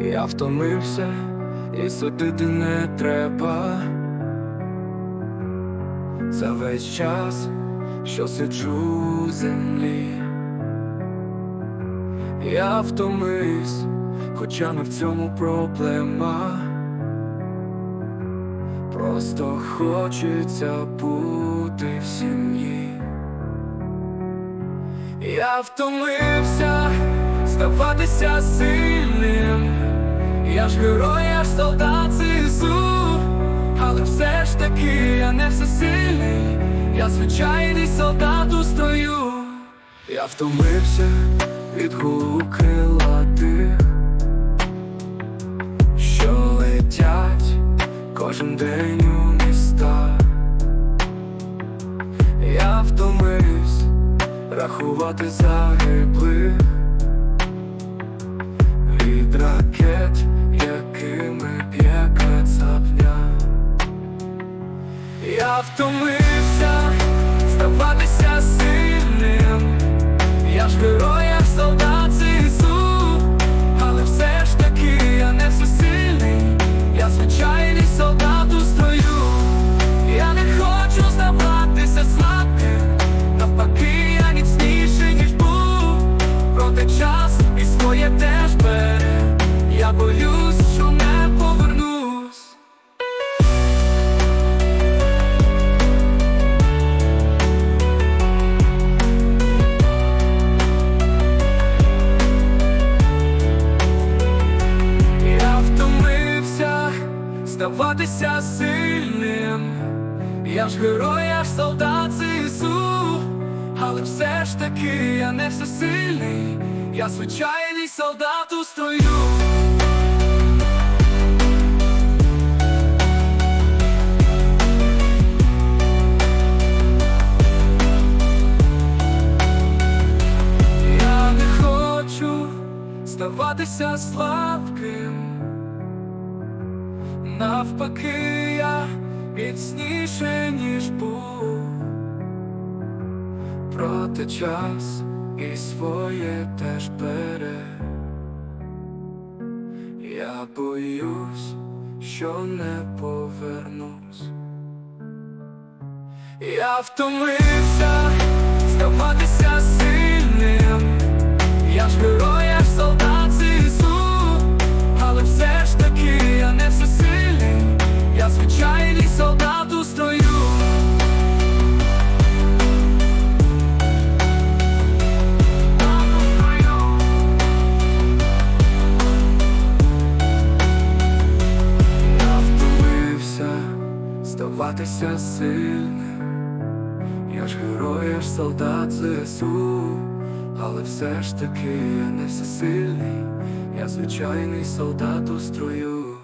Я втомився, і судити не треба. За весь час, що сиджу у землі. Я втомився, хоча не в цьому проблема. Просто хочеться бути в сім'ї. Я втомився здаватися сильним. Я ж герой, я ж солдат ЗСУ. Але все ж таки я не всесильний. Я звичайний солдат у строю. Я втомився від гулу крилатих Що летять кожен день у міста? Я втомився рахувати загиблих. Від ракет, Я втомився здаватися сильним. Я ж герой, здаватися сильним. Я ж герой, я ж солдат ЗСУ. Але все ж таки я не всесильний. Я звичайний солдат у строю. Здаватися слабким Навпаки, я міцніше, ніж був. Проте час і своє теж бере. Я боюсь, що не повернусь. Я втомився здаватися сильним здаватися сильним. Я ж герой, я ж солдат ЗСУ Але все ж таки я не всесильний. Я звичайний солдат у строю